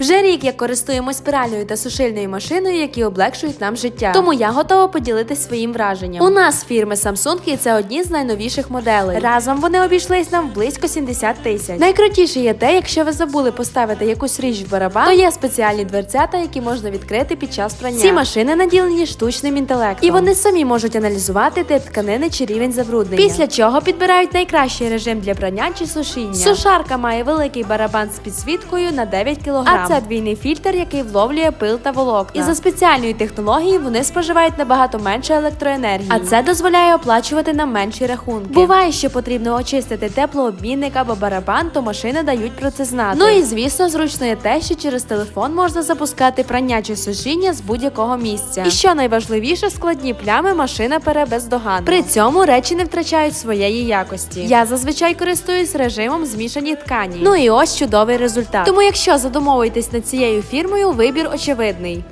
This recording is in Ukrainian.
Вже рік я користуємось пральною та сушильною машиною, які облегшують нам життя. Тому я готова поділитись своїм враженням. У нас фірми Samsung і це одні з найновіших моделей. Разом вони обійшлись нам близько 70 тисяч. Найкрутіше є те, якщо ви забули поставити якусь річ в барабан, то є спеціальні дверцята, які можна відкрити під час прання. Ці машини наділені штучним інтелектом. І вони самі можуть аналізувати тип тканини чи рівень забруднення. Після чого підбирають найкращий режим для прання чи сушіння. Сушарка має великий барабан з підсвіткою на 9 кг. Це двійний фільтр, який вловлює пил та волокна. І за спеціальною технологією вони споживають набагато менше електроенергії. А це дозволяє оплачувати нам менші рахунки. Буває, що потрібно очистити теплообмінник або барабан, то машини дають про це знати. Ну і звісно, зручно є те, що через телефон можна запускати прання чи сушіння з будь-якого місця. І що найважливіше, складні плями машина пере бездоганно. При цьому речі не втрачають своєї якості. Я зазвичай користуюсь режимом змішані ткані. Ну і ось чудовий результат. Тому, якщо задумовуєтесь над цією фірмою, вибір очевидний.